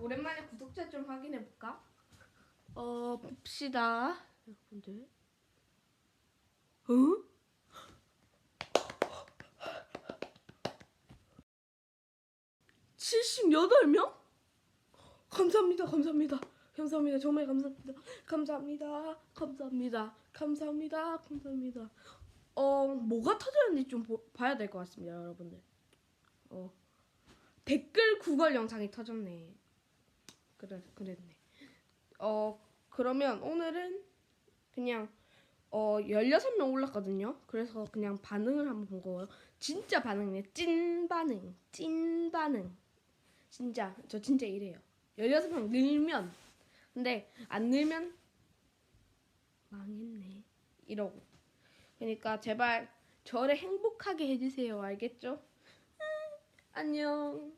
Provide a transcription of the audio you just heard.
오랜만에 구독자 좀 확인해 볼까? 어 봅시다. 여러분들. 어? (78 명) 감사합니다 감사합니다. 감사합니다. 정말 감사합니다. 감사합니다. 감사합니다. 감사합니다. 감사합니다. 어 뭐가 터졌는지 좀 보- 봐야 될 것 같습니다 여러분들. 어. 댓글 구걸 영상이 터졌네 그래 그랬네. 어 그러면 오늘은 그냥 어 16명 올랐거든요. 그래서 그냥 반응을 한번 본 거예요. 진짜 반응이네. 찐 반응 찐 반응. 진짜 저 진짜 이래요. 16명 늘면. 근데 안 늘면 망했네. 이러고. 그러니까 제발 저를 행복하게 해주세요. 알겠죠? 음, 안녕